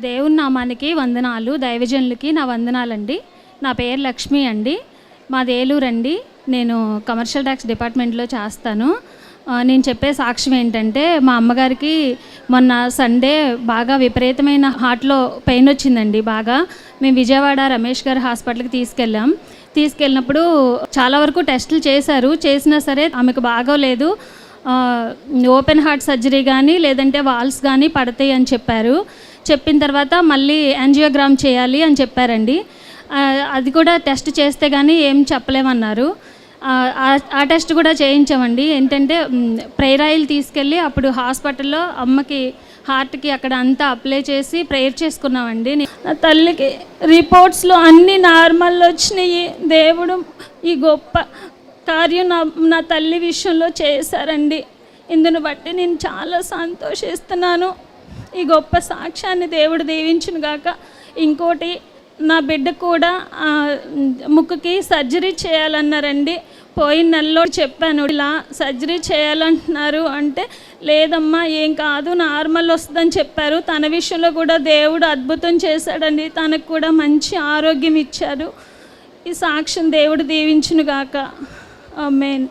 దేవుని నామానికి వందనాలు దైవజనులకి నా వందనాలండి. నా పేరు లక్ష్మి అండి. మాది ఏలూరండి అండి. నేను కమర్షియల్ ట్యాక్స్ డిపార్ట్మెంట్లో చేస్తాను. నేను చెప్పే సాక్ష్యం ఏంటంటే మా అమ్మగారికి మొన్న సండే బాగా విపరీతమైన హార్ట్లో పెయిన్ వచ్చిందండి బాగా. మేము విజయవాడ రమేష్ గారి హాస్పిటల్కి తీసుకెళ్ళాం. తీసుకెళ్ళినప్పుడు చాలా వరకు టెస్టులు చేశారు. చేసినా సరే ఆమెకు బాగోలేదు. ఓపెన్ హార్ట్ సర్జరీ కానీ లేదంటే వాల్స్ కానీ పడతాయి అని చెప్పారు. చెప్పిన తర్వాత మళ్ళీ యాంజియోగ్రామ్ చేయాలి అని చెప్పారండి. అది కూడా టెస్ట్ చేస్తే కానీ ఏం చెప్పలేమన్నారు. ఆ, ఆ టెస్ట్ కూడా చేయించామండి. ఏంటంటే ప్రేయర్ ఆయిల్ తీసుకెళ్ళి అప్పుడు హాస్పిటల్లో అమ్మకి హార్ట్కి అక్కడ అంతా అప్లై చేసి ప్రేయర్ చేసుకున్నామండి. నా తల్లికి రిపోర్ట్స్లో అన్నీ నార్మల్ వచ్చినాయి. దేవుడు ఈ గొప్ప కార్యం నా నా తల్లి విషయంలో చేశారండి. ఇందును బట్టి నేను చాలా సంతోషిస్తున్నాను. ఈ గొప్ప సాక్ష్యాన్ని దేవుడు దీవించును గాక ఇంకోటి నా బిడ్డ కూడా ముక్కుకి సర్జరీ చేయాలన్నారండి. పోయిన నెలలో చెప్పాను ఇలా సర్జరీ చేయాలంటున్నారు అంటే లేదమ్మా ఏం కాదు నార్మల్ వస్తుందని చెప్పారు. తన విషయంలో కూడా దేవుడు అద్భుతం చేశాడండి. తనకు కూడా మంచి ఆరోగ్యం ఇచ్చారు. ఈ సాక్ష్యం దేవుడు దీవించును గాక మెయిన్